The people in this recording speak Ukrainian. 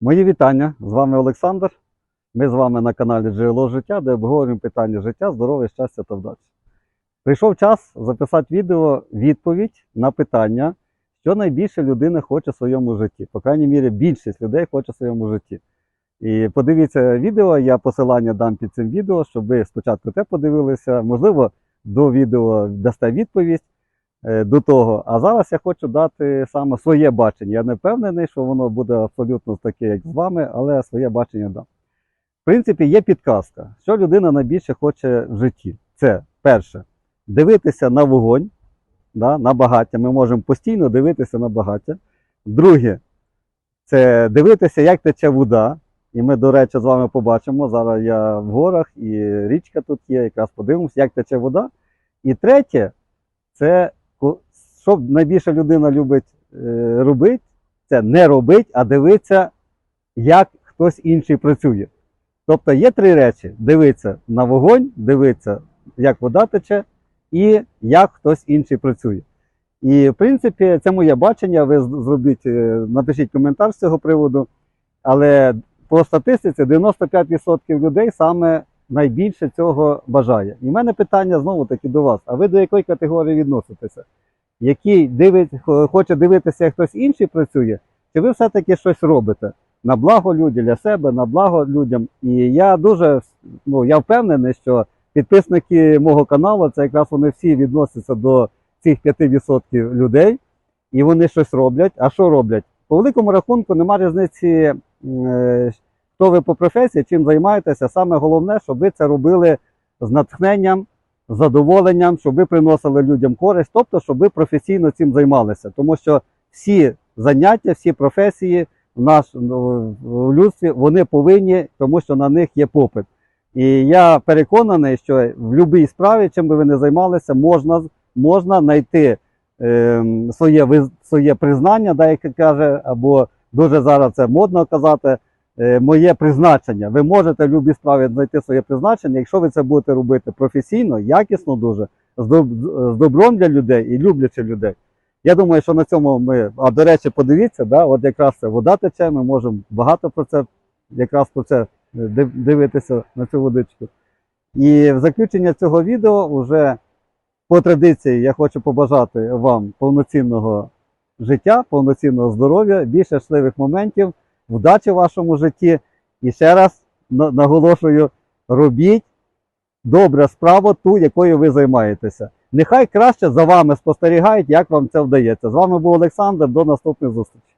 Мої вітання. З вами Олександр. Ми з вами на каналі Джерело життя, де обговорюємо питання життя, здоров'я, щастя та вдачі. Прийшов час записати відео відповідь на питання, що найбільше людина хоче в своєму житті. По крайній мірі, більшість людей хоче в своєму житті. І подивіться відео, я посилання дам під цим відео, щоб ви спочатку те подивилися. Можливо, до відео дасте відповідь до того. А зараз я хочу дати саме своє бачення. Я не впевнений, що воно буде абсолютно таке, як з вами, але своє бачення дам. В принципі, є підказка, що людина найбільше хоче в житті. Це перше, дивитися на вогонь, да, на багаття. Ми можемо постійно дивитися на багаття. Друге, це дивитися, як тече вода. І ми, до речі, з вами побачимо. Зараз я в горах і річка тут є, якраз подивимося, як тече вода. І третє, це що найбільше людина любить е, робити, це не робить, а дивитися, як хтось інший працює. Тобто є три речі: дивитися на вогонь, дивитися, як вода тече, і як хтось інший працює. І, в принципі, це моє бачення. Ви зробіть, е, напишіть коментар з цього приводу. Але по статистиці 95% людей саме найбільше цього бажає. І в мене питання знову таки до вас: а ви до якої категорії відноситеся? Який дивить, хоче дивитися, як хтось інший працює, чи ви все-таки щось робите на благо людям, для себе, на благо людям? І я дуже ну, я впевнений, що підписники мого каналу це якраз вони всі відносяться до цих 5% людей, і вони щось роблять. А що роблять? По великому рахунку нема різниці, е, хто ви по професії, чим займаєтеся. Саме головне, щоб ви це робили з натхненням, задоволенням, щоб ви приносили людям користь, тобто, щоб ви професійно цим займалися. Тому що всі заняття, всі професії в наш ну, в людстві вони повинні, тому що на них є попит. І я переконаний, що в будь-якій справі, чим би ви не займалися, можна, можна знайти е, своє, своє признання, да, як каже, або дуже зараз це модно казати, моє призначення. Ви можете в будь-якій справі знайти своє призначення, якщо ви це будете робити професійно, якісно дуже, з, добром для людей і люблячи людей. Я думаю, що на цьому ми, а до речі, подивіться, да, от якраз це вода тече, ми можемо багато про це, якраз про це е, дивитися на цю водичку. І в заключення цього відео вже по традиції я хочу побажати вам повноцінного життя, повноцінного здоров'я, більше щасливих моментів, вдачі в вашому житті. І ще раз наголошую: робіть добре справу ту, якою ви займаєтеся. Нехай краще за вами спостерігають, як вам це вдається. З вами був Олександр. До наступних зустрічей.